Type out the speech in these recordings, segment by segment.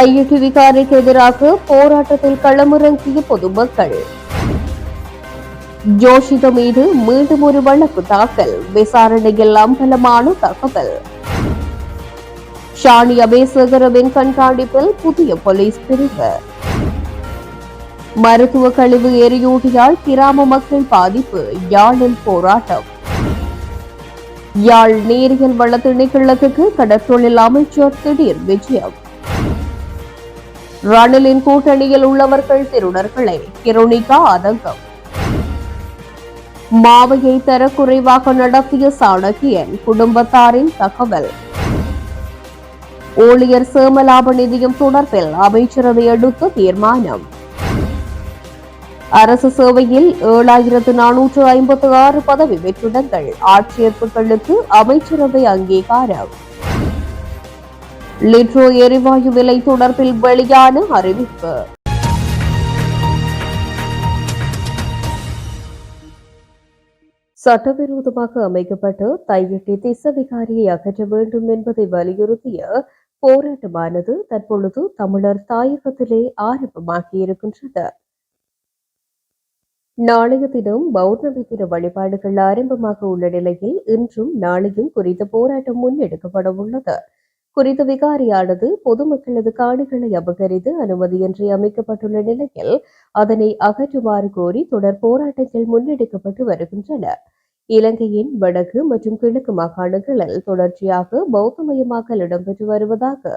தையிட்டு விகாரைக்கு எதிராக போராட்டத்தில் களமிறங்கிய பொதுமக்கள். ஜோஷித மீது மீண்டும் ஒரு வழக்கு தாக்கல். விசாரணையில் அம்பலமான தகவல். ஷானி அபேசகரவின் கண்காணிப்பில் புதிய போலீஸ் பிரிவு. மருத்துவ கழிவு எரியூட்டியால் கிராம மக்கள் பாதிப்பு. யாழில் போராட்டம். யாழ் நீரியல் வள திணைக்களத்துக்கு கடற்றொழில் அமைச்சர் திடீர் விஜயம். ரணிலின் கூட்டணியில் உள்ளவர்கள் திருடர்களே கிருணிகா ஆதங்கம் மாவையை தரக்குறைவாக நடத்திய சாணக்கியன் குடும்பத்தாரின் தகவல். ஊழியர் சேமலாப நிதியம் தொடர்பில் அமைச்சரவை அடுத்து தீர்மானம். அரசு சேவையில் ஏழாயிரத்து நானூற்று ஐம்பத்து ஆறு பதவி வெற்றிடங்கள். ஆட்சேர்ப்புகளுக்கு அமைச்சரவை அங்கீகாரம். லிட்ரோ எரிவாயு விலை தொடர்பில் வெளியான அறிவிப்பு. சட்டவிரோதமாக அமைக்கப்பட்ட தையிட்டி திசவிகாரியை அகற்ற வேண்டும் என்பதை வலியுறுத்திய போராட்டமானது தற்பொழுது தமிழர் தாயகத்திலே ஆரம்பமாகியிருக்கின்றது நாளைய தினம் பௌர்ணமி தின வழிபாடுகள் ஆரம்பமாக உள்ள நிலையில் இன்றும் நாளையும் குறித்த போராட்டம் முன்னெடுக்கப்பட உள்ளது. குறித்த விகாரியானது பொதுமக்களது காணிகளை அபகரித்து அனுமதியின்றி அமைக்கப்பட்டுள்ள நிலையில் அதனை அகற்றுமாறு கோரி தொடர் போராட்டங்கள் முன்னெடுக்கப்பட்டு வருகின்றன. இலங்கையின் வடக்கு மற்றும் கிழக்கு மாகாணங்களில் தொடர்ச்சியாக பௌத்தமயமாக்கல் இடம்பெற்று வருவதாக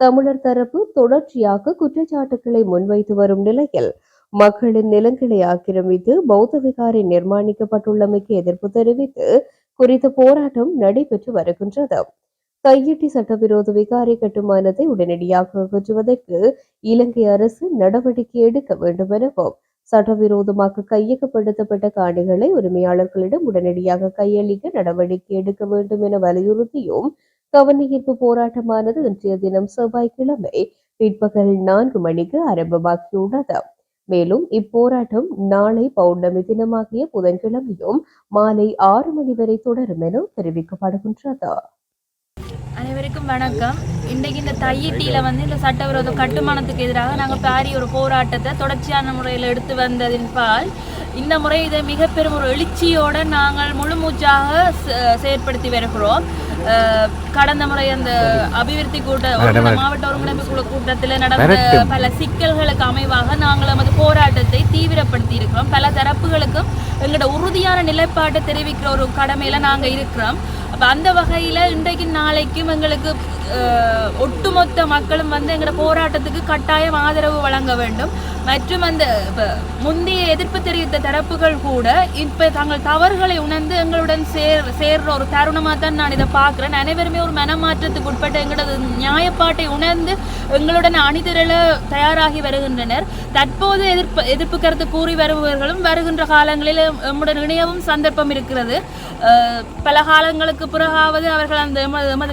தமிழர் தரப்பு தொடர்ச்சியாக குற்றச்சாட்டுகளை முன்வைத்து வரும் நிலையில் மக்களின் நிலங்களை ஆக்கிரமித்து பௌத்த விகாரை நிர்மாணிக்கப்பட்டுள்ளமைக்கு எதிர்ப்பு தெரிவித்து குறித்த போராட்டம் நடைபெற்று வருகின்றது. கையெட்டி சட்டவிரோத விகாரி கட்டுமானத்தை உடனடியாக அகற்றுவதற்கு இலங்கை அரசு நடவடிக்கை எடுக்க வேண்டும் எனவும் சட்டவிரோதமாக கையகப்படுத்தப்பட்ட காணிகளை உரிமையாளர்களிடம் உடனடியாக கையளிக்க நடவடிக்கை எடுக்க வேண்டும் என வலியுறுத்தியும் கவனஈர்ப்பு போராட்டமானது இன்றைய தினம் செவ்வாய்க்கிழமை பிற்பகல் நான்கு மணிக்கு ஆரம்பமாகியுள்ளது. மேலும் இப்போராட்டம் நாளை பௌர்ணமி தினமாகிய புதன்கிழமையும் மாலை ஆறு மணி வரை தொடரும் என தெரிவிக்கப்படுகின்றது. அனைவருக்கும் வணக்கம். இன்றைக்கு இந்த தையிட்டியில் வந்து இந்த சட்டவிரோத கட்டுமானத்துக்கு எதிராக நாங்கள் பாரிய ஒரு போராட்டத்தை தொடர்ச்சியான முறையில் எடுத்து வந்ததின் பால் இந்த முறை இதை மிக பெரும் ஒரு எழுச்சியோடு நாங்கள் முழு மூச்சாக செ- செயற்படுத்தி வருகிறோம். கடந்த முறை அந்த அபிவிருத்தி கூட்ட மாவட்ட ஒருங்கிணைப்பு குழு கூட்டத்தில் நடந்த பல சிக்கல்களுக்கு அமைவாக நாங்கள் நமது போராட்டத்தை தீவிரப்படுத்தி இருக்கிறோம் பல தரப்புகளுக்கும் எங்களோட உறுதியான நிலைப்பாட்டை தெரிவிக்கிற ஒரு கடமையில நாங்கள் இருக்கிறோம். அப்போ அந்த வகையில் இன்றைக்கு நாளைக்கும் எங்களுக்கு ஒட்டுமொத்த மக்களும் வந்து எங்களோட போராட்டத்துக்கு கட்டாயம் ஆதரவு வழங்க வேண்டும் மற்றும் அந்த முந்தைய எதிர்ப்பு தெரிவித்த தரப்புகள் கூட இப்போ தங்கள் தவறுகளை உணர்ந்து எங்களுடன் சேர் சேர்ற ஒரு தருணமாக தான் நான் இதை பார்க்குறேன் அனைவருமே ஒரு மனமாற்றத்துக்கு உட்பட்ட எங்களது நியாயப்பாட்டை உணர்ந்து எங்களுடன் அணிதிரள தயாராகி வருகின்றனர் தற்போது எதிர்ப்பு எதிர்ப்பு கருத்து கூறி வருபவர்களும் வருகின்ற காலங்களில் எம்முடன் இணையவும் சந்தர்ப்பம் இருக்கிறது பல காலங்களுக்கு பிறகாவது அவர்கள் அந்த எமது எமது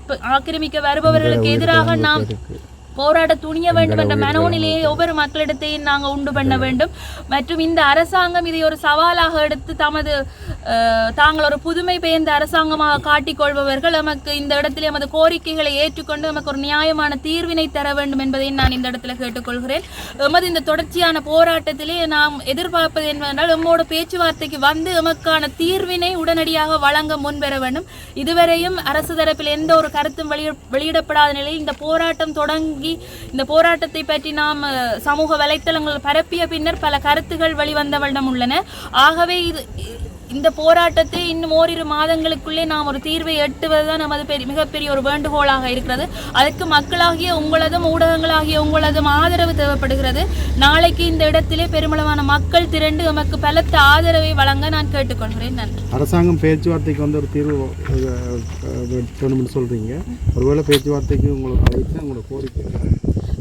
ஆக்கிரமிக்க வருபவர்களுக்கு எதிராக நாம் போராட துணிய வேண்டும் என்ற மனோநிலையை ஒவ்வொரு மக்களிடத்தையும் நாங்கள் உண்டு பண்ண வேண்டும். மற்றும் இந்த அரசாங்கம் இதை ஒரு சவாலாக எடுத்து தமது தாங்கள் ஒரு புதுமை பெயர்ந்த அரசாங்கமாக காட்டிக்கொள்பவர்கள் நமக்கு இந்த இடத்திலே எமது கோரிக்கைகளை ஏற்றுக்கொண்டு நமக்கு ஒரு நியாயமான தீர்வினை தர வேண்டும் என்பதை நான் இந்த இடத்துல கேட்டுக்கொள்கிறேன். எமது இந்த தொடர்ச்சியான போராட்டத்திலே நாம் எதிர்பார்ப்பது என்னவென்றால் எம்மோட பேச்சுவார்த்தைக்கு வந்து எமக்கான தீர்வினை உடனடியாக வழங்க முன்வர வேண்டும். இதுவரையும் அரசு தரப்பில் எந்த ஒரு கருத்தும் வெளியிட வெளியிடப்படாத நிலையில் இந்த போராட்டம் தொடங்கி இந்த போராட்டத்தை பற்றி நாம் சமூக வலைத்தளங்கள் பரப்பிய பின்னர் பல கருத்துகள் வெளிவந்த உள்ளன. ஆகவே இது இந்த போராட்டத்தை இன்னும் ஓரிரு மாதங்களுக்குள்ளே நாம் ஒரு தீர்வை எட்டுவதுதான் நமது பெரிய மிகப்பெரிய ஒரு வேண்டுகோளாக இருக்கிறது. அதற்கு மக்களாகிய உங்களதும் ஊடகங்களாகிய உங்களதும் ஆதரவு தேவைப்படுகிறது. நாளைக்கு இந்த இடத்திலே பெருமளவான மக்கள் திரண்டு நமக்கு பலத்த ஆதரவை வழங்க நான் கேட்டுக்கொள்கிறேன். நன்றி. அரசாங்கம் பேச்சுவார்த்தைக்கு வந்து ஒரு தீர்வு வேணும்னு சொல்கிறீங்க ஒருவேளை பேச்சுவார்த்தைக்கு உங்களுக்கு உங்களோட கோரிக்கை.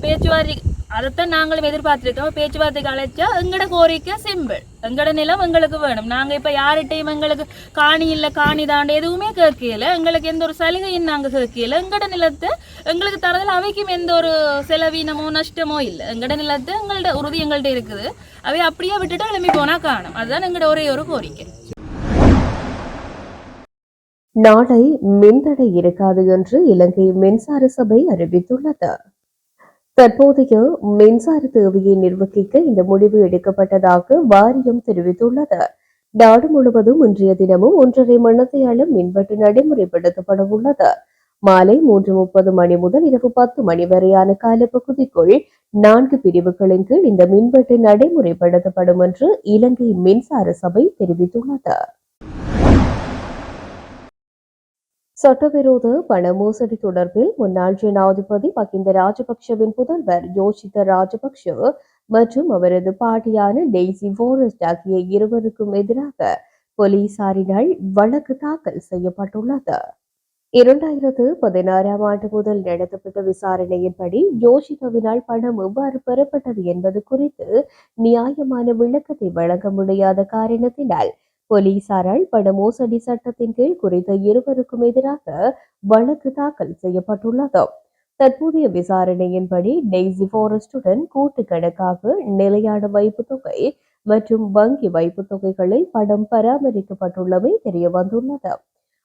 பேச்சுவார்த்தை அதைத்தான் நாங்களும் எதிர்பார்த்திருக்கோம். பேச்சுவார்த்தைக்கு அழைச்சா எங்கட கோரிக்கை சிம்பிள் எங்கட நிலம் எங்களுக்கு வேணும். நாங்க இப்ப யார்கிட்டையும் எங்களுக்கு காணி இல்ல காணி தாண்ட எதுவுமே கேட்கல. எங்களுக்கு எந்த ஒரு சலுகையும் நாங்க கேட்கல. எங்கட நிலத்தை எங்களுக்கு தரதில் அவைக்கும் எந்த ஒரு செலவீனமோ நஷ்டமோ இல்ல. எங்கட நிலத்தை எங்கள்ட உறுதி எங்கள்ட்ட இருக்குது. அவை அப்படியே விட்டுட்டு கிளம்பி போனால் காணும். அதுதான் எங்களோட ஒரே ஒரு கோரிக்கை. நாளை மின்தடை இருக்காது என்று இலங்கை மின்சார சபை அறிவித்துள்ளது. தற்போதைய மின்சார தேவையை நிர்வகிக்க இந்த முடிவு எடுக்கப்பட்டதாக வாரியம் தெரிவித்துள்ளது. நாடு முழுவதும் இன்றைய தினமும் ஒன்றரை மணத்தையாளம் மின்வெட்டு நடைமுறைப்படுத்தப்பட உள்ளது மாலை மூன்று முப்பது மணி முதல் இரவு பத்து மணி வரையான காலப்பகுதிக்குள் நான்கு பிரிவுகளின் கீழ் இந்த மின்வெட்டு நடைமுறைப்படுத்தப்படும் என்று இலங்கை மின்சார சபை தெரிவித்துள்ளது. சட்டவிரோத பண மோசடி தொடர்பில் முன்னாள் ஜனாதிபதி மகிந்த ராஜபக்ஷவின் புதல்வர் யோஷித ராஜபக்ஷ மற்றும் அவரது பாட்டியான டெய்சி போரஸ்ட் ஆகிய இருவருக்கும் எதிராக போலீசாரினால் வழக்கு தாக்கல் செய்யப்பட்டுள்ளது. இரண்டாயிரத்து பதினாறாம் ஆண்டு முதல் நடத்தப்பட்ட விசாரணையின்படி யோஷிதவினால் பணம் எவ்வாறு பெறப்பட்டது என்பது குறித்து நியாயமான விளக்கத்தை வழங்க முடியாத காரணத்தினால் போலீசாரால் பண மோசடி சட்டத்தின் கீழ் குறித்த இருவருக்கும் எதிராக வழக்கு தாக்கல் செய்யப்பட்டுள்ளது. தற்போதைய விசாரணையின்படி டெய்சி ஃபாரஸ்டுடன் கூட்டு கணக்காக நிலையான வைப்பு தொகை மற்றும் வங்கி வைப்பு தொகைகளில் பணம் பராமரிக்கப்பட்டுள்ளமை தெரிய வந்துள்ளது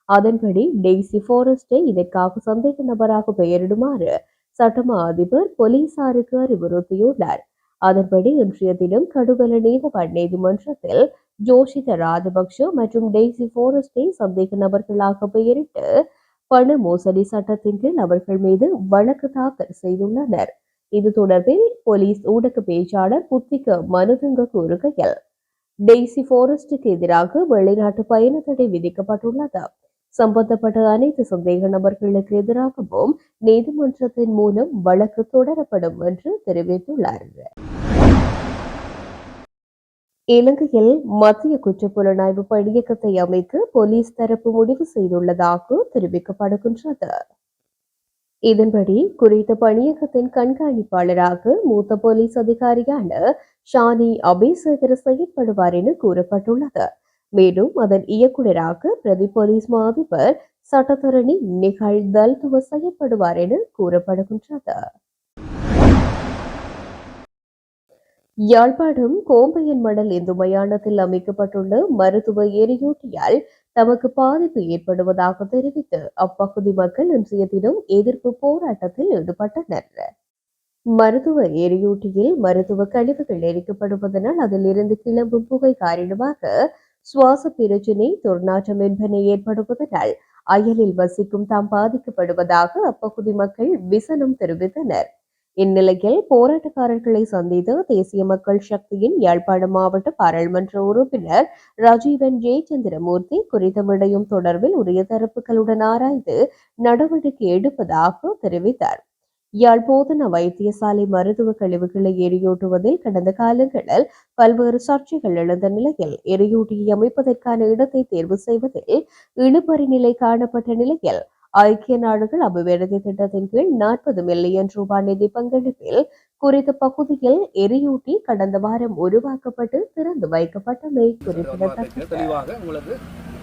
அதன்படி டெய்சி ஃபாரஸ்டை இதற்காக சந்தேக நபராக பெயரிடுமாறு சட்டமா அதிபர் போலீசாருக்கு அறிவுறுத்தியுள்ளார். அதன்படி இன்றைய தினம் கடுவல நீதவான் நீதிமன்றத்தில் ஜோஷித ராஜபக்ஷ மற்றும் டெய்சி போரஸ்டை சந்தேக நபர்களாக பெயரிட்டு பண மோசடி சட்டத்தின் கீழ் அவர்கள் மீது வழக்கு தாக்கல் செய்துள்ளனர். இது தொடர்பில் போலீஸ் ஊடக பேச்சாளர் புத்திக மனுதங்க கூறுகையில் டெய்சி போரஸ்டுக்கு எதிராக வெளிநாட்டு பயண தடை விதிக்கப்பட்டுள்ளது. சம்பந்தப்பட்ட அனைத்து சந்தேக நபர்களுக்கு எதிராகவும் நீதிமன்றத்தின் மூலம் வழக்கு தொடரப்படும் என்று தெரிவித்துள்ளார். இலங்கையில் மத்திய குற்றப்புலனாய்வு பணியகத்தை அமைக்க போலீஸ் தரப்பு முடிவு செய்துள்ளதாக தெரிவிக்கப்படுகின்றது. இதன்படி குறித்த பணியகத்தின் கண்காணிப்பாளராக மூத்த போலீஸ் அதிகாரியான ஷானி அபேசகர் செயற்படுவார் என கூறப்பட்டுள்ளது. மேலும் அதன் இயக்குநராக பிரதி போலீஸ் மா அதிபர் சட்டத்தரணி நிகழ் தல்துவ செயற்படுவார் என கூறப்படுகின்றது. யாழ்ப்பாணம் கோம்பையன் மணல் இந்து மயானத்தில் அமைக்கப்பட்டுள்ள மருத்துவ எரியூட்டியால் தமக்கு பாதிப்பு ஏற்படுவதாக தெரிவித்து அப்பகுதி மக்கள் இன்றைய தினம் எதிர்ப்பு போராட்டத்தில் ஈடுபட்டனர். மருத்துவ எரியூட்டியில் மருத்துவ கழிவுகள் எரிக்கப்படுவதனால் அதில் இருந்து கிளம்பும் புகை காரணமாக சுவாச பிரச்சினை துர்நாற்றம் என்பன ஏற்படுவதனால் அயலில் வசிக்கும் தாம் பாதிக்கப்படுவதாக அப்பகுதி மக்கள் விசனம் தெரிவித்தனர். இந்நிலையில் போராட்டக்காரர்களை சந்தித்து தேசிய மக்கள் சக்தியின் யாழ்ப்பாண மாவட்ட பாராளுமன்ற உறுப்பினர் ராஜீவன் ஜெயச்சந்திரமூர்த்தி குறித்த விடயம் தொடர்பில் உரிய தரப்புகளுடன் ஆராய்ந்து நடவடிக்கை எடுப்பதாக தெரிவித்தார். யாழ் போதனா வைத்தியசாலை மருத்துவ கழிவுகளை எரியூட்டுவதில் கடந்த காலங்களில் பல்வேறு சர்ச்சைகள் எழுந்த நிலையில் எரியூட்டியை அமைப்பதற்கான இடத்தை தேர்வு செய்வதில் இழுபறி நிலை காணப்பட்ட நிலையில் ஐக்கிய நாடுகள் அபிவிருத்தி திட்டத்தின் கீழ் நாற்பது மில்லியன் ரூபாய் நிதி பங்களிப்பில் குறித்த பகுதியில் எரியூட்டி கடந்த வாரம் உருவாக்கப்பட்டு திறந்து வைக்கப்பட்டமை குறிப்பிடத்தக்கது. தெளிவாக உங்களுக்கு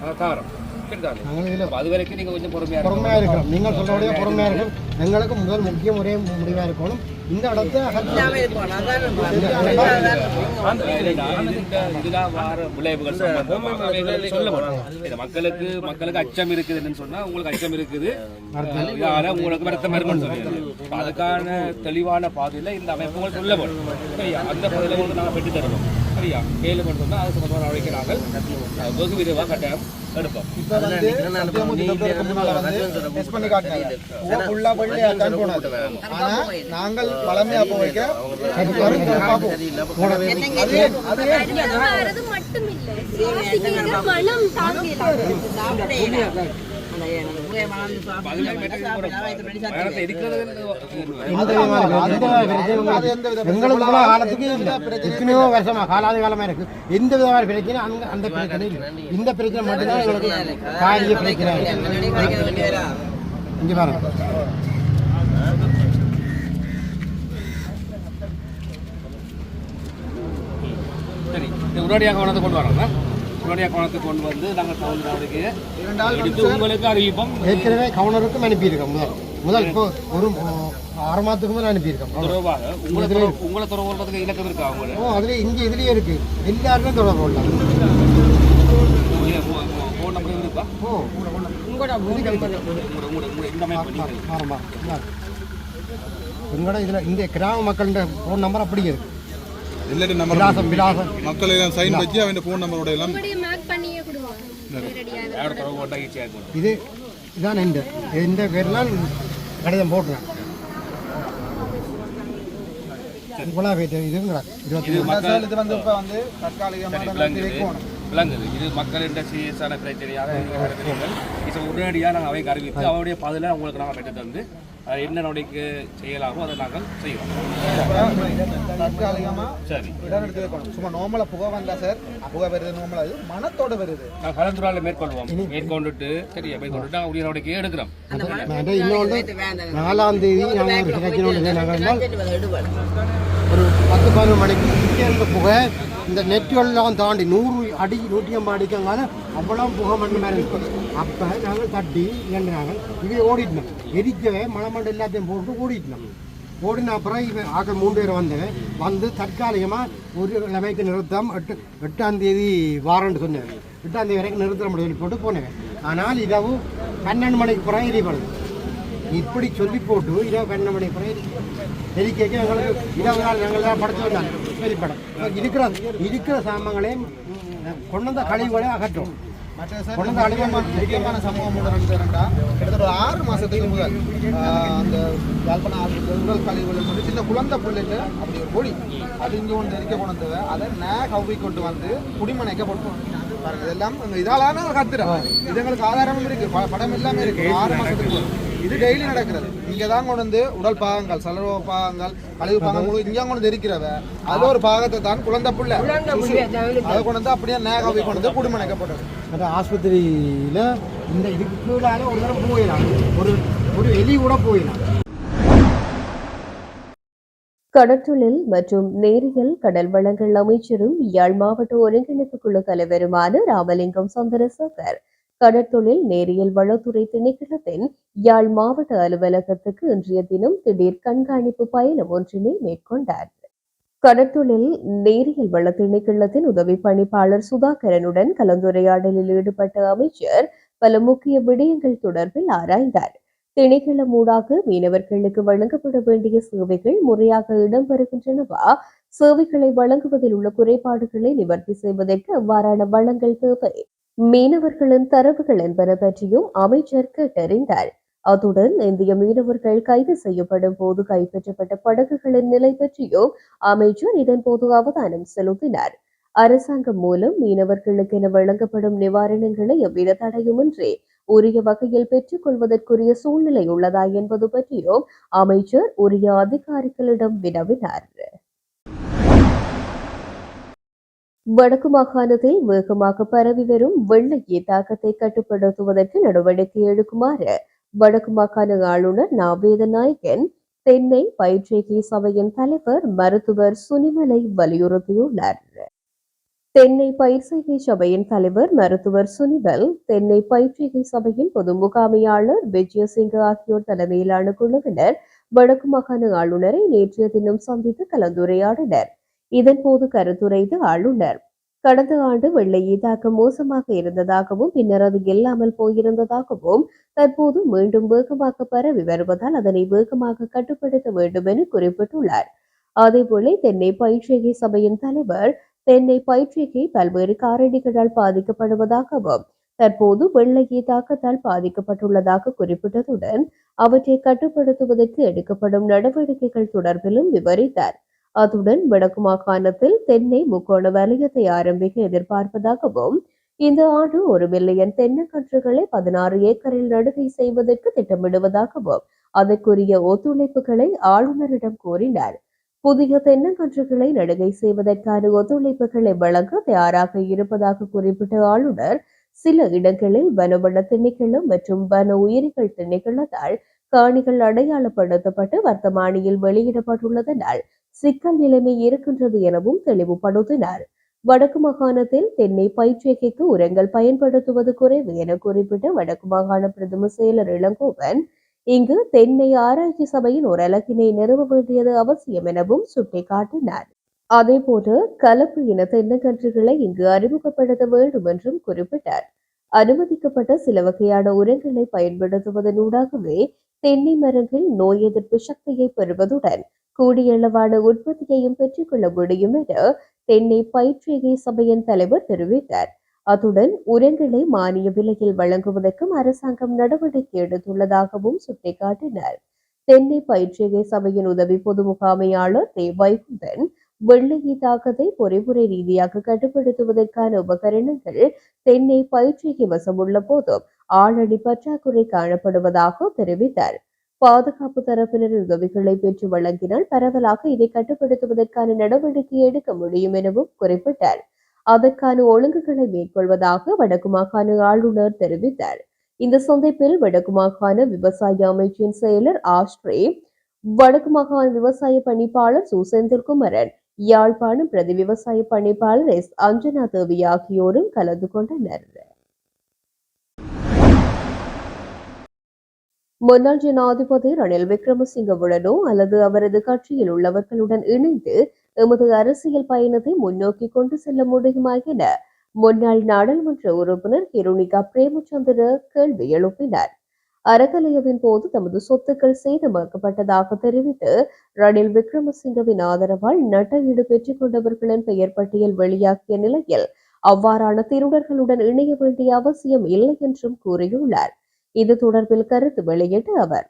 அஹ், தாரோம் சரிதானே? நாங்கள் இதில் அப்ப அது வரைக்கும் நீங்க கொஞ்சம் பொறுமையா இருக்கிறோம் நீங்கள் சொல்றபடியே பொறுமையாக இருக்கும் எங்களுக்கு முதல் முக்கிய முறையே முடிவாக இருக்கணும். இந்த இடத்த சொல்ல மக்களுக்கு மக்களுக்கு அச்சம் இருக்குதுன்னு சொன்னா உங்களுக்கு அச்சம் இருக்குது. உங்களுக்கு வருத்தம் இருக்குன்னு அப்ப அதுக்கான தெளிவான பாதையில இந்த அமைப்புகள் சொல்ல சரியா அந்த வந்து நாங்கள் பெற்று தருவோம் சரியா மேலும் சொன்னா அது சம்பந்தமான நடவடிக்கை நாங்கள் வெகு விரைவாக கட்டாயம் எடுப்போம். நாங்கள் ஏன் வரது மட்டும் இல்ல. எங்களுக்கு கூட காலத்துக்கு இல்லை எத்தனையோ வருஷமா காலாத காலமா இருக்கு எந்த விதமான பிரச்சனை அங்க அந்த பிரச்சனை இந்த பிரச்சனை மட்டும்தான் எங்களுக்கு காரிய பிரச்சனை இங்க பாருங்க சரி உடனடியாக கொண்டு வரோம் உடனடியாக கவனத்தை கொண்டு வந்து நாங்கள் தகுந்த நடவடிக்கையை எடுத்து உங்களுக்கு அறிவிப்போம். ஏற்கனவே கவர்னருக்கும் அனுப்பியிருக்கோம் முதல். முதல் இப்போ ஒரு ஆறு மாதத்துக்கு முதல் அனுப்பியிருக்கோம். தொடர்பாக உங்களை தொடர்பு- உங்களை தொடர்பு கொள்றதுக்கு இலக்கம் இருக்கா உங்களுக்கு ஓ அதில் இங்கே இதுலேயே இருக்கு. எல்லாருமே தொடர்பு கொள்ளலாம். ஃபோன் நம்பர் இருக்கா? ஓ. உங்களோட உங்களோட இந்த கிராம மக்கள்கிட்ட ஃபோன் நம்பர் அப்படி இருக்கு. எல்லாரும் நம்பர் விலாசம் விலாசம். மக்கள் எல்லாம் சைன் வச்சு அவன் ஃபோன் நம்பரோட எல்லாம் இது இதான் எந்த எந்த பேர்லாம் கடிதம் போடுறேன் இவ்வளோ பேர் இதுங்களா? இருபத்தி இது மக்கள் இது வந்து இப்போ வந்து தற்காலிகமாக விளங்குது இது மக்களின் சீரியஸான பிரச்சனையாக இருக்கிறீர்கள் இது உடனடியாக நாங்கள் அவைக்கு அறிவித்து அவருடைய பதிலை உங்களுக்கு நாங்கள் பெற்று தந்து என்ன நடவடிக்கை செய்யலாமோ அதை நாங்கள் செய்வோம். சரி. சும்மா நார்மலாக புகை வந்தா சார். புகை வருது இது மனத்தோட வருது. நாங்கள் கலந்துரையாடல மேற்கொள்வோம். மேற்கொண்டுட்டு சரியா மேற்கொண்டுட்டு உரிய நடவடிக்கை எடுக்கிறோம். நான் இன்னொன்று நாலாம் தேதி ஒரு பத்து பதினொரு மணிக்கு இங்கே இருந்த புகை இந்த நெட்டுவெல்லாம் தாண்டி நூறு அடி நூற்றி ஐம்பது அடிக்கங்கால அவ்வளோ புகை மண்ணு மேலே இருக்கும் அப்போ நாங்கள் தட்டி இரண்டு நாங்கள் இதை ஓடிட்டோம் எரிக்கவே மலை எல்லாத்தையும் போட்டு ஓடிட்டோம் ஓடின அப்புறம் இவன் ஆக்கள் மூணு பேர் வந்தேன் வந்து தற்காலிகமாக ஒரு நிலைமைக்கு நிறுத்தம் எட்டு எட்டாம் தேதி வாரன்னு சொன்னேன் எட்டாம் தேதி வரைக்கும் நிறுத்த முடியும் போட்டு போனேன் ஆனால் இரவு பன்னெண்டு மணிக்கு பிறகு எரிபடுது. இப்படி சொல்லி போட்டு இரவு பன்னெண்டு மணிக்கு பிறகு எரி கேட்க எங்களுக்கு இரவு நாள் நாங்கள் தான் படத்து வந்தாங்க. சரி இருக்கிற இருக்கிற சாமான்களையும் கொண்டு வந்த கழிவுகளையும் அகற்றும். வந்து அழிவான முக்கியமான சம்பவம் ஒன்று ரெண்டு ரெண்டா கிட்டத்தட்ட ஒரு ஆறு மாசத்துக்கு முதல் அந்த யாழ்ப்பாணம் ஆறு உடல் கழிவுகள் சொல்லி சின்ன குழந்தை பிள்ளைங்க அப்படி ஒரு பொடி அது இங்கே ஒன்று அதை நே கவ்வி கொண்டு வந்து குடிமனைக்க பாருங்க இதெல்லாம் இதாலான கத்துறோம் இது எங்களுக்கு ஆதாரமும் இருக்கு படம் எல்லாமே இருக்கு. ஆறு மாசத்துக்கு முதல். இது டெய்லி நடக்கிறது. இங்கே தான் கொண்டு வந்து உடல் பாகங்கள் சலரோ பாகங்கள் கழிவு பாகங்கள் இங்கே கொண்டு வந்து எரிக்கிறவ. அதில் ஒரு பாகத்தை தான் குழந்தை பிள்ளை. அதை கொண்டு வந்து அப்படியே நே கவ்வி கொண்டு வந்து குடிமனைக்க போட்டது அந்த ஆஸ்பத்திரியில் இந்த இதுக்கு கீழால ஒரு தடவை போயிடலாம். ஒரு ஒரு எலி கூட போயிடலாம். கடற்றொழில் மற்றும் நேரியல் கடல் வளங்கள் அமைச்சரும் யாழ் மாவட்ட ஒருங்கிணைப்பு குழு தலைவருமான ராமலிங்கம் சந்திரசேகர் கடற்தொழில் நேரியல் வளத்துறை திணைக்களத்தின் யாழ் மாவட்ட அலுவலகத்துக்கு இன்றைய தினம் திடீர் கண்காணிப்பு பயணம் ஒன்றினை மேற்கொண்டார். கடற்தொழில் நேரியல் வள திணைக்களத்தின் உதவி பணிப்பாளர் சுதாகரனுடன் கலந்துரையாடலில் ஈடுபட்ட அமைச்சர் பல முக்கிய விடயங்கள் தொடர்பில் ஆராய்ந்தார். திணைக்களம் ஊடாக மீனவர்களுக்கு வழங்கப்பட வேண்டிய சேவைகள் முறையாக இடம்பெறுகின்றனவா சேவைகளை வழங்குவதில் உள்ள குறைபாடுகளை நிவர்த்தி செய்வதற்கு அவ்வாறான வளங்கள் தேவை. மீனவர்களின் தரவுகள் என்பன பற்றியும் அமைச்சர் கேட்டறிந்தார். அத்துடன் இந்திய மீனவர்கள் கைது செய்யப்படும் போது கைப்பற்றப்பட்ட படகுகளின் நிலை பற்றியும் அமைச்சர் இதன்போது அவதானம் செலுத்தினார். அரசாங்கம் மூலம் மீனவர்களுக்கு என வழங்கப்படும் நிவாரணங்களை எவ்வித தடையுமின்றி உரிய வகையில் பெற்றுக் கொள்வதற்குரிய சூழ்நிலை உள்ளதா என்பது பற்றியும் அமைச்சர் உரிய அதிகாரிகளிடம் வினவினார். வடக்கு மாகாணத்தில் வேகமாக பரவி வரும் வெள்ளை தாக்கத்தை கட்டுப்படுத்துவதற்கு நடவடிக்கை எடுக்குமாறு வடக்கு மாகாண ஆளுநர் நாவேத நாயகன் தென்னை பயிற்சிகை சபையின் தலைவர் மருத்துவர் சுனிமலை வலியுறுத்தியுள்ளார். தென்னை பயிற்சிகை சபையின் தலைவர் மருத்துவர் சுனிமல் தென்னை பயிற்சிகை சபையின் பொது முகாமையாளர் விஜயசிங்க ஆகியோர் தலைமையிலான குழுவினர் வடக்கு மாகாண ஆளுநரை நேற்றைய தினம் சந்தித்து கலந்துரையாடினர். இதன்போது கருத்துரைத்து ஆளுநர் கடந்த ஆண்டு வெள்ளை தாக்கம் மோசமாக இருந்ததாகவும் பின்னர் அது இல்லாமல் போயிருந்ததாகவும் தற்போது மீண்டும் வேகமாக பரவி வருவதால் அதனை வேகமாக கட்டுப்படுத்த வேண்டும் என குறிப்பிட்டுள்ளார். அதேபோல தென்னை பயிற்சிகை சபையின் தலைவர் தென்னை பயிற்சிகை பல்வேறு காரணிகளால் பாதிக்கப்படுவதாகவும் தற்போது வெள்ளையை தாக்கத்தால் பாதிக்கப்பட்டுள்ளதாக குறிப்பிட்டதுடன் அவற்றை கட்டுப்படுத்துவதற்கு எடுக்கப்படும் நடவடிக்கைகள் தொடர்பிலும் விவரித்தார். அத்துடன் வடக்கு மாகாணத்தில் தென்னை முக்கோண வலயத்தை ஆரம்பிக்க எதிர்பார்ப்பதாகவும் இந்த ஆண்டு ஒரு மில்லியன் தென்னங்கன்றுகளை பதினாறு ஏக்கரில் நடுகை செய்வதற்கு திட்டமிடுவதாகவும் அதற்குரிய ஒத்துழைப்புகளை ஆளுநரிடம் கோரினார். புதிய தென்னங்கன்றுகளை நடுகை செய்வதற்கான ஒத்துழைப்புகளை வழங்க தயாராக இருப்பதாக குறிப்பிட்ட ஆளுநர் சில இடங்களில் வனவள திணைக்களம் மற்றும் வன உயிரிகள் திணைக்களத்தால் காணிகள் அடையாளப்படுத்தப்பட்டு வர்த்தமானியில் வெளியிடப்பட்டுள்ளதனால் சிக்கல் நிலைமை இருக்கின்றது எனவும் தெளிவுபடுத்தினார். வடக்கு மாகாணத்தில் தென்னை பயிற்சிகைக்கு உரங்கள் பயன்படுத்துவது குறைவு என குறிப்பிட்ட வடக்கு மாகாண பிரதம செயலர் இளங்கோவன் இங்கு தென்னை ஆராய்ச்சி சபையின் ஒரு அலகினை நிறுவ வேண்டியது அவசியம் எனவும் சுட்டிக்காட்டினார். அதேபோன்று கலப்பு இன தென்னங்கன்றுகளை இங்கு அறிமுகப்படுத்த வேண்டும் என்றும் குறிப்பிட்டார். அனுமதிக்கப்பட்ட சில வகையான உரங்களை பயன்படுத்துவதனூடாகவே தென்னை மரங்கள் நோய் எதிர்ப்பு சக்தியை பெறுவதுடன் கூடிய அளவான உற்பத்தியையும் பெற்றுக்கொள்ள முடியும் என தென்னை பயிற்சிகை சபையின் தலைவர் தெரிவித்தார். அத்துடன் உரங்களை மானிய விலையில் வழங்குவதற்கும் அரசாங்கம் நடவடிக்கை எடுத்துள்ளதாகவும் சுட்டிக்காட்டினார். தென்னை பயிற்சிகை சபையின் உதவி பொது முகாமையாளர் தே. வைகுந்தன் வெள்ளையை தாக்கத்தை பொறிமுறை ரீதியாக கட்டுப்படுத்துவதற்கான உபகரணங்கள் தென்னை பயிற்சிகை வசம் உள்ள போதும் ஆளடி பற்றாக்குறை காணப்படுவதாக தெரிவித்தார். பாதுகாப்பு தரப்பினரின் உதவிகளை பெற்று வழங்கினால் பரவலாக இதை கட்டுப்படுத்துவதற்கான நடவடிக்கை எடுக்க முடியும் எனவும் குறிப்பிட்டார். அதற்கான ஒழுங்குகளை மேற்கொள்வதாக வடக்கு மாகாண ஆளுநர் தெரிவித்தார். இந்த சந்திப்பில் வடக்கு மாகாண விவசாய அமைச்சின் செயலர் ஆஸ்ட்ரே வடக்கு மாகாண விவசாய பணிப்பாளர் சுசேந்தர் குமரன் யாழ்ப்பாணம் பிரதி விவசாய பணிப்பாளர் எஸ். அஞ்சனா தேவி ஆகியோரும் கலந்து கொண்டனர். முன்னாள் ஜனாதிபதி ரணில் விக்ரமசிங்கவுடனோ அல்லது அவரது கட்சியில் உள்ளவர்களுடன் இணைந்து எமது அரசியல் பயணத்தை முன்னோக்கி கொண்டு செல்ல முடியுமா என முன்னாள் நாடாளுமன்ற உறுப்பினர் ஹிருணிகா பிரேமச்சந்திர கேள்வி எழுப்பினார். அறக்கலையவின் போது தமது சொத்துக்கள் சேதமாக்கப்பட்டதாக தெரிவித்து ரணில் விக்ரமசிங்கவின் ஆதரவால் நட்டஈடு பெற்றுக் கொண்டவர்களின் பெயர் பட்டியல் வெளியாகிய நிலையில் அவ்வாறான திருடர்களுடன் இணைய வேண்டிய அவசியம் இல்லை என்றும் கூறியுள்ளார். இது தொடர்பில் கருத்து வெளியிட்ட அவர்.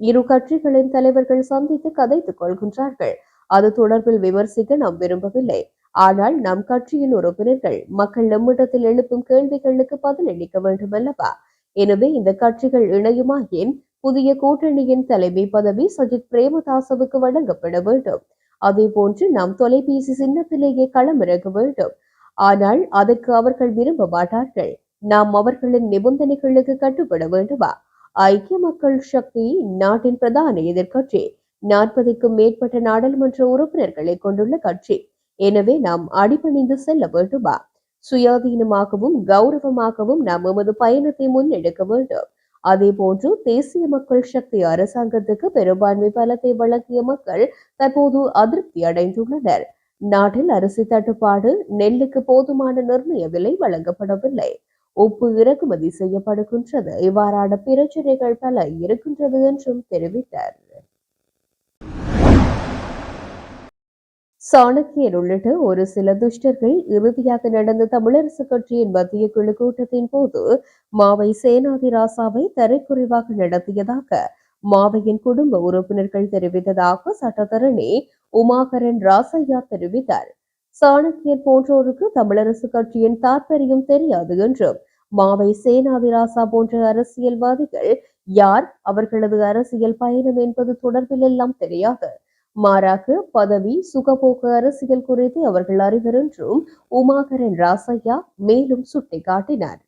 இரு கட்சிகளின் தலைவர்கள் சந்தித்து கதைத்துக் கொள்கின்றார்கள். அது தொடர்பில் விமர்சிக்க நாம் விரும்பவில்லை. ஆனால் நம் கட்சியின் உறுப்பினர்கள் மக்கள் நம்மிடத்தில் எழுப்பும் கேள்விகளுக்கு பதிலளிக்க வேண்டும் அல்லவா எனவே இந்த கட்சிகள் இணையுமாயின் புதிய கூட்டணியின் தலைமை பதவி சஜித் பிரேமதாசவுக்கு வழங்கப்பட வேண்டும். அதே போன்று நாம் தொலைபேசி சின்னத்திலேயே களமிறக்க வேண்டும். ஆனால் அதற்கு அவர்கள் விரும்ப மாட்டார்கள். நாம் அவர்களின் நிபந்தனைகளுக்கு கட்டுப்பட வேண்டுமா? ஐக்கிய மக்கள் சக்தி நாட்டின் பிரதான எதிர்கட்சி நாற்பதுக்கும் மேற்பட்ட நாடாளுமன்ற உறுப்பினர்களை கொண்டுள்ள கட்சி. எனவே நாம் அடிபணிந்து செல்ல வேண்டுமா? சுயாதீனமாகவும் கௌரவமாகவும் நாம் எமது பயணத்தை முன்னெடுக்க வேண்டும். அதே போன்று தேசிய மக்கள் சக்தி அரசாங்கத்துக்கு பெரும்பான்மை பலத்தை வழங்கிய மக்கள் தற்போது அதிருப்தி அடைந்துள்ளனர். நாட்டில் அரிசி தட்டுப்பாடு நெல்லுக்கு போதுமான நிர்ணய விலை வழங்கப்படவில்லை. உப்பு இறக்குமதி செய்யப்படுகின்றது. இவ்வாறான பிரச்சனைகள் பல இருக்கின்றது என்றும் தெரிவித்தார். சாணக்கியர் உள்ளிட்ட ஒரு சில துஷ்டர்கள் இறுதியாக நடந்த தமிழரசு கட்சியின் மத்திய குழு கூட்டத்தின் போது மாவை சேனாதி ராசாவை தரைக்குறைவாக நடத்தியதாக மாவையின் குடும்ப உறுப்பினர்கள் தெரிவித்ததாக சட்டத்தரணி உமாகரன் ராசையா தெரிவித்தார். சாணக்கியர் போன்றோருக்கு தமிழரசு கட்சியின் தாற்பயம் தெரியாது என்றும் மாவை சேனாதிராசா போன்ற அரசியல்வாதிகள் யார்? அவர்களது அரசியல் பயணம் என்பது தொடர்பில் எல்லாம் தெரியாது. மாறாக பதவி சுகபோக்கு அரசியல் குறித்து அவர்கள் அறிவர் என்றும் உமாகரன் ராசையா மேலும் சுட்டிக்காட்டினார்.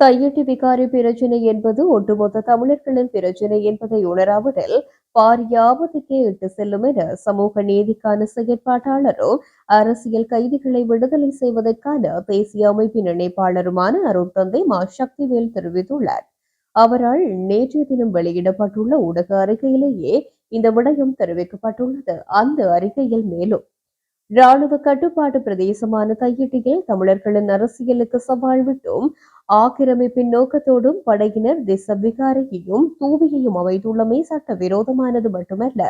தையட்டி விகாரி பிரச்சினை என்பது ஒட்டுமொத்த தமிழர்களின் பிரச்சினை என்பதை உணராவிடில் பாரிய ஆபத்துக்கே இட்டு செல்லும் என சமூக நீதிக்கான செயற்பாட்டாளரும் அரசியல் கைதிகளை விடுதலை செய்வதற்கான தேசிய அமைப்பின் இணைப்பாளருமான அருட்தந்தை மா. சக்திவேல் தெரிவித்துள்ளார். அவரால் நேற்றைய தினம் வெளியிடப்பட்டுள்ள ஊடக அறிக்கையிலேயே இந்த விடயம் தெரிவிக்கப்பட்டுள்ளது. அந்த அறிக்கையில் மேலும் ராணுவ கட்டுப்பாட்டு பிரதேசமான தையிட்டியில் தமிழர்களின் அரசியலுக்கு சவால் விட்டும் ஆக்கிரமிப்பின் நோக்கத்தோடும் படையினர் திசவிகாரையையும் தூவியையும் அமைத்துள்ளமை சட்டவிரோதமானது மட்டுமல்ல.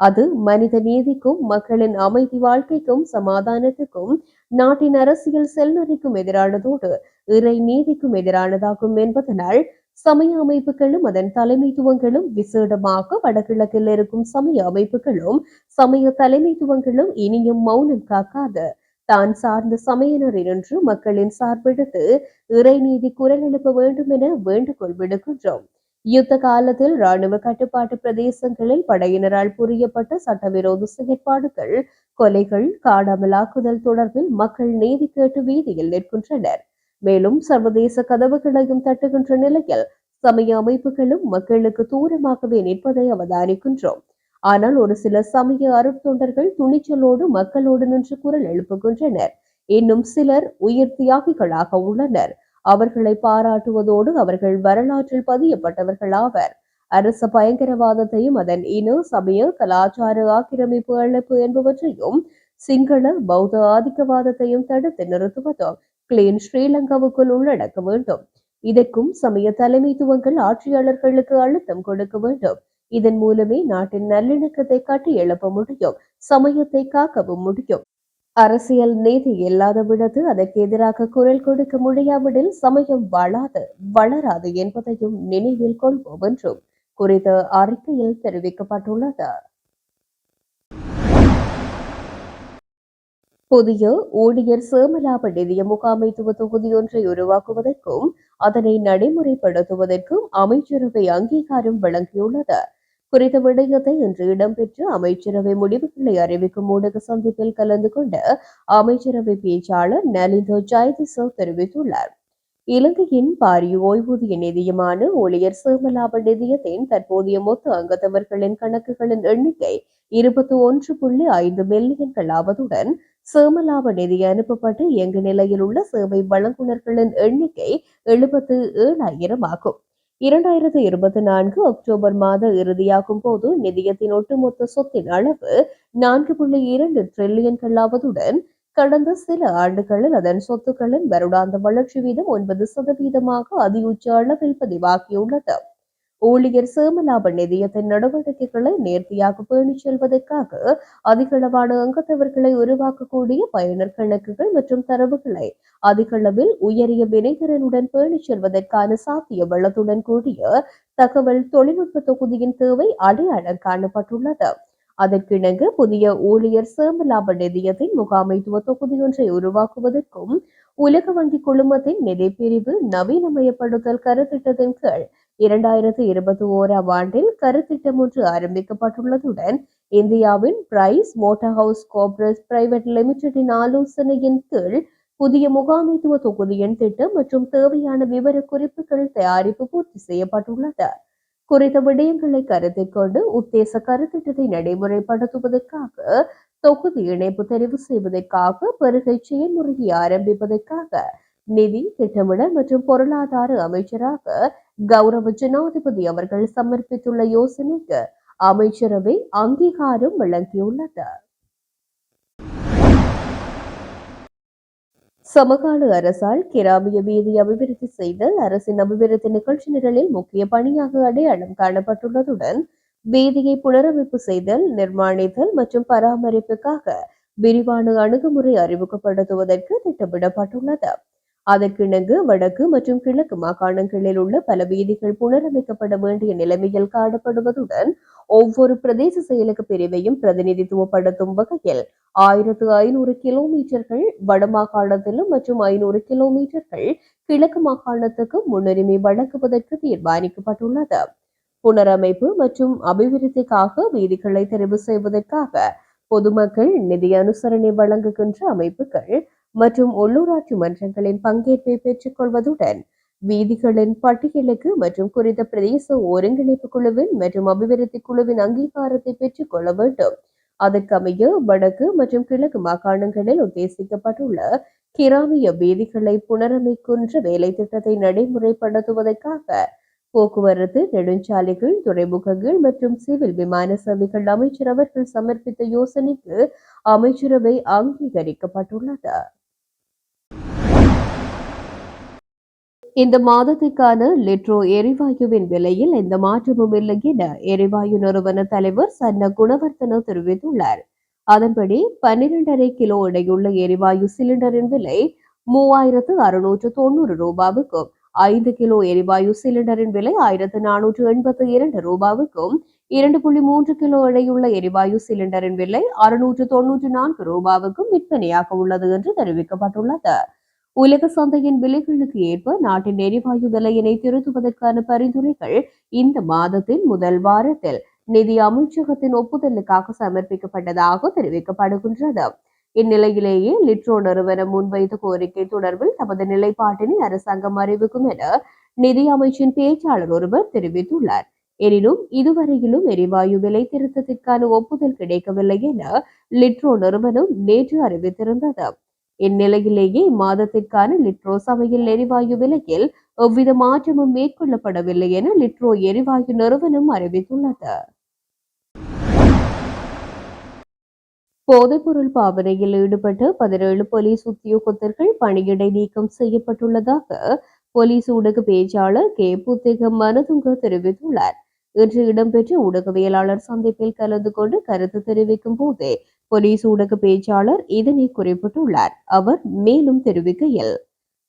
அது மனித நீதிக்கும் மக்களின் அமைதி வாழ்க்கைக்கும் சமாதானத்துக்கும் நாட்டின் அரசியல் செல்நெறிக்கும் எதிரானதோடு இறை நீதிக்கும் எதிரானதாகும் என்பதனால் சமய அமைப்புகளும் அதன் தலைமைத்துவங்களும் விசேடமாக வடகிழக்கில் இருக்கும் சமய அமைப்புகளும் சமய தலைமைத்துவங்களும் இனியும் மௌனம் காக்காது. தான் சார்ந்த சமயினர் என்று மக்களின் சார்பெடுத்து இறைநீதி குரல் எழுப்ப வேண்டும் என வேண்டுகோள் விடுக்கின்றோம். யுத்த காலத்தில் ராணுவ கட்டுப்பாட்டு பிரதேசங்களில் படையினரால் புரியப்பட்ட சட்டவிரோத செயற்பாடுகள் கொலைகள் காணாமலாக்குதல் தொடர்பில் மக்கள் நீதி கேட்டு வீதியில் நிற்கின்றனர். மேலும் சர்வதேச கதவுகளையும் தட்டுகின்ற நிலையில் சமய அமைப்புகளும் மக்களுக்கு தூரமாகவே நிற்பதை அவதானிக்கின்றோம். ஆனால் ஒரு சில சமய அருட்தொண்டர்கள் துணிச்சலோடு மக்களோடு நின்று குரல் எழுப்புகின்றனர். இன்னும் சிலர் உயிர் தியாகிகளாக உள்ளனர். அவர்களை பாராட்டுவதோடு அவர்கள் வரலாற்றில் பதியப்பட்டவர்கள் ஆவர். அரச பயங்கரவாதத்தையும் அதன் இன சமய கலாச்சார ஆக்கிரமிப்பு அழைப்பு என்பவற்றையும் சிங்கள பௌத்த ஆதிக்கவாதத்தையும் தடுத்து நிறுத்துவதும் கிளீன் ஸ்ரீலங்காவுக்குள் உள்ளடக்க வேண்டும். இதற்கும் சமய தலைமைத்துவங்கள் ஆட்சியாளர்களுக்கு அழுத்தம் கொடுக்க வேண்டும். இதன் மூலமே நாட்டின் நல்லிணக்கத்தை காட்டி எழுப்ப முடியும் சமயத்தை காக்கவும் முடியும். அரசியல் நீதி இல்லாத விடது அதற்கு எதிராக குரல் கொடுக்க முடியாவிடில் சமயம் வளாது வளராது என்பதையும் நினைவில் கொள்வோம் என்றும் குறித்த அறிக்கையில் தெரிவிக்கப்பட்டுள்ளது. புதிய ஊழியர் சேமலாப நிதிய முகாமைத்துவ தொகுதி ஒன்றை உருவாக்குவதற்கும் அதனை நடைமுறைப்படுத்துவதற்கும் அமைச்சரவை அங்கீகாரம் வழங்கியுள்ளது. குறித்த விடயத்தை இன்று இடம்பெற்ற அமைச்சரவை முடிவுகளை அறிவிக்கும் ஊடக சந்திப்பில் கலந்து கொண்ட அமைச்சரவை பேச்சாளர் நலிந்தோ ஜெயதிச தெரிவித்துள்ளார். இலங்கையின் பாரிய ஓய்வூதிய நிதியமான ஊழியர் சேமலாப நிதியத்தின் தற்போதைய மொத்த அங்கத்தவர்களின் கணக்குகளின் எண்ணிக்கை இருபத்தி ஒன்று புள்ளி ஐந்து மில்லியன்கள் ஆவதுடன் சேமலாப நிதி அனுப்பப்பட்டு இயங்கு நிலையில் உள்ள சேவை வழங்குனர்களின் எண்ணிக்கை எழுபத்து ஏழாயிரம் ஆகும். இரண்டாயிரத்து இருபத்தி நான்கு அக்டோபர் மாத இறுதியாகும் போது நிதியத்தின் ஒட்டுமொத்த சொத்தின் அளவு நான்கு புள்ளி இரண்டு டிரில்லியன்கள் ஆவதுடன் கடந்த சில ஆண்டுகளில் அதன் சொத்துக்களின் வருடாந்த வளர்ச்சி வீதம் ஒன்பது சதவீதமாக அதிக அளவில் பதிவாகியுள்ளது. ஊழியர் சேமலாப நிதியத்தின் நடவடிக்கைகளை நேர்த்தியாக பேணிச் செல்வதற்காக அதிகளவான அங்கத்தவர்களை உருவாக்கக்கூடிய பயனர் கணக்குகள் மற்றும் தரவுகளை அதிகளவில் உயரிய வினைத்திறனுடன் பேணிச் செல்வதற்கான சாத்திய வளத்துடன் கூடிய தகவல் தொழில்நுட்ப தொகுதியின் தேவை அடையாளம் காணப்பட்டுள்ளது. அதற்கிணங்க புதிய ஊழியர் சேமலாப நிதியத்தின் முகாமைத்துவ தொகுதி ஒன்றை உருவாக்குவதற்கும் உலக வங்கி குழுமத்தின் நிதி பிரிவு நவீனமயப்படுத்தல் கருத்திட்டத்தின் கீழ் இரண்டாயிரத்து இருபத்தி ஓராம் ஆண்டில் கருத்திட்டம் ஒன்று ஆரம்பிக்கப்பட்டுள்ளதுடன் இந்தியாவின் price motor house Coopers private லிமிடெடின் ஆலோசனையின் கீழ் புதிய முகாமைத்துவ தொகுதியின் திட்டம் மற்றும் தேவையான விவர குறிப்புகள் தயாரிப்பு பூர்த்தி செய்யப்பட்டுள்ளது. குறித்த விடயங்களை கருத்தில் கொண்டு உத்தேச கருத்திட்டத்தை நடைமுறைப்படுத்துவதற்காக தொகுதி இணைப்பு தெரிவு செய்வதற்காக பெருகை செயல்முறையை ஆரம்பிப்பதற்காக நிதி திட்டமிடல் மற்றும் பொருளாதார அமைச்சராக கௌரவ ஜனாதிபதி அவர்கள் சமர்ப்பித்துள்ள யோசனைக்கு அமைச்சரவை அங்கீகாரம் வழங்கியுள்ளது. சமகால அரசால் கிராமிய வீதி அபிவிருத்தி செய்தல் அரசின் அபிவிருத்தி நிகழ்ச்சி நிரலில் முக்கிய பணியாக அடையாளம் காணப்பட்டுள்ளதுடன் வீதியை புனரமைப்பு செய்தல் நிர்மாணித்தல் மற்றும் பராமரிப்புக்காக விரிவான அணுகுமுறை அறிமுகப்படுத்துவதற்கு திட்டமிடப்பட்டுள்ளது. அதற்கிணங்கு வடக்கு மற்றும் கிழக்கு மாகாணங்களில் உள்ள பல வீதிகள் புனரமைக்கப்பட வேண்டிய நிலைமையில் காணப்படுவதுடன் ஒவ்வொரு பிரதேச செயலக பிரிவையும் பிரதிநிதித்துவப்படுத்தும் வகையில் ஆயிரத்து ஐநூறு கிலோமீட்டர்கள் வடமாகாணத்திலும் மற்றும் ஐநூறு கிலோமீட்டர்கள் கிழக்கு மாகாணத்துக்கு முன்னுரிமை வழங்குவதற்கு தீர்மானிக்கப்பட்டுள்ளது. புனரமைப்பு மற்றும் அபிவிருத்திக்காக வீதிகளை தெரிவு செய்வதற்காக பொதுமக்கள் நிதி அனுசரணை வழங்குகின்ற அமைப்புகள் மற்றும் உள்ளூராட்சி மன்றங்களின் பங்கேற்பை பெற்றுக்கொள்வதுடன் வீதிகளின் பட்டியலுக்கு மற்றும் குறித்த பிரதேச ஒருங்கிணைப்பு குழுவின் மற்றும் அபிவிருத்தி குழுவின் அங்கீகாரத்தை பெற்றுக்கொள்ள வேண்டும். அதற்கமைய வடக்கு மற்றும் கிழக்கு மாகாணங்களில் உத்தேசிக்கப்பட்டுள்ள கிராமிய வீதிகளை புனரமைக்கின்ற வேலை திட்டத்தை நடைமுறைப்படுத்துவதற்காக போக்குவரத்து நெடுஞ்சாலைகள் துறைமுகங்கள் மற்றும் சிவில் விமான சேவைகள் அமைச்சர் அவர்கள் சமர்ப்பித்த யோசனைக்கு அமைச்சரவை அங்கீகரிக்கப்பட்டுள்ளது. இந்த மாதத்திற்கான லிட்ரோ எரிவாயுவின் விலையில் எந்த மாற்றமும் இல்லை என எரிவாயு நிறுவன தலைவர் சன்ன குணவர்த்தன தெரிவித்துள்ளார். அதன்படி பன்னிரண்டரை கிலோ எடையுள்ள எரிவாயு சிலிண்டரின் விலை மூவாயிரத்து அறுநூற்று தொண்ணூறு ரூபாவுக்கும் ஐந்து கிலோ எரிவாயு சிலிண்டரின் விலை ஆயிரத்து நானூற்று எண்பத்தி இரண்டு ரூபாவுக்கும் இரண்டு புள்ளி மூன்று கிலோ எடையுள்ள எரிவாயு சிலிண்டரின் விலை அறுநூற்று தொன்னூற்று நான்கு ரூபாவுக்கும் விற்பனையாக உள்ளது என்று தெரிவிக்கப்பட்டுள்ளது. உலக சந்தையின் விலைகளுக்கு ஏற்ப நாட்டின் எரிவாயு விலையினை திருத்துவதற்கான பரிந்துரைகள் இந்த மாதத்தின் முதல் வாரத்தில். நிதி அமைச்சகத்தின் ஒப்புதலுக்காக சமர்ப்பிக்கப்பட்டதாக தெரிவிக்கப்படுகின்றது. இந்நிலையிலேயே லிட்ரோ நிறுவனம் முன்வைத்த கோரிக்கை தொடர்பில் தமது நிலைப்பாட்டினை அரசாங்கம் அறிவிக்கும் என நிதி அமைச்சின் பேச்சாளர் ஒருவர் தெரிவித்துள்ளார். எனினும் இதுவரையிலும் எரிவாயு விலை திருத்தத்திற்கான ஒப்புதல் கிடைக்கவில்லை என லிட்ரோ நிறுவனம் நேற்று அறிவித்திருந்தது. இந்நிலையிலேயே இம்மாதத்திற்கான லிட்ரோ சமையல் எரிவாயு விலையில் எவ்வித மாற்றமும் மேற்கொள்ளப்படவில்லை என லிட்ரோ எரிவாயு நிறுவனம் அறிவித்துள்ளது. போதைப்பொருள் பாவனையில் ஈடுபட்டு பதினேழு போலீஸ் உத்தியோகத்தர்கள் பணியிடை நீக்கம் செய்யப்பட்டுள்ளதாக போலீஸ் ஊடக பேச்சாளர் கே. புத்தகம் மனதுங்க தெரிவித்துள்ளார். இன்று இடம்பெற்ற ஊடகவியலாளர் சந்திப்பில் கலந்து கொண்டு கருத்து தெரிவிக்கும் போதே போலீஸ் ஊடக பேச்சாளர் இதனை குறிப்பிட்டுள்ளார். அவர் மேலும் தெரிவிக்கையில்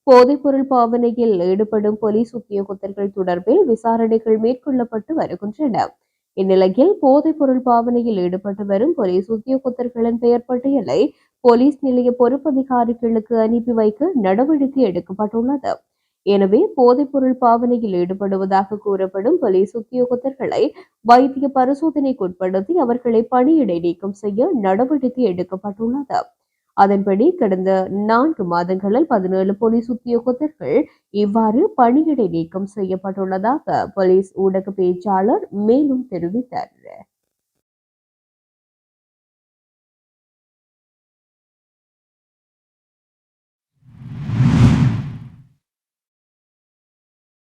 போதைப்பொருள் பாவனையில் ஈடுபடும் போலீஸ் உத்தியோகத்தர்கள் தொடர்பில் விசாரணைகள் மேற்கொள்ளப்பட்டு வருகின்றன. இந்நிலையில் போதைப்பொருள் பாவனையில் ஈடுபட்டு வரும் போலீஸ் உத்தியோகத்தர்களின் பெயர் பட்டியலை போலீஸ் நிலைய பொறுப்பதிகாரிகளுக்கு அனுப்பி வைக்க நடவடிக்கை எடுக்கப்பட்டுள்ளது. எனவே போதைப்பொருள் பாவனையில் ஈடுபடுவதாக கூறப்படும் போலீஸ் உத்தியோகத்தர்களை வைத்திய பரிசோதனைக்குட்படுத்தி அவர்களை பணியிடை நீக்கம் செய்ய நடவடிக்கை எடுக்கப்பட்டுள்ளது. அதன்படி கடந்த நான்கு மாதங்களில் பதினேழு போலீஸ் உத்தியோகத்தர்கள் இவ்வாறு பணியிடை நீக்கம் செய்யப்பட்டுள்ளதாக போலீஸ் ஊடக பேச்சாளர் மேலும் தெரிவித்தார்.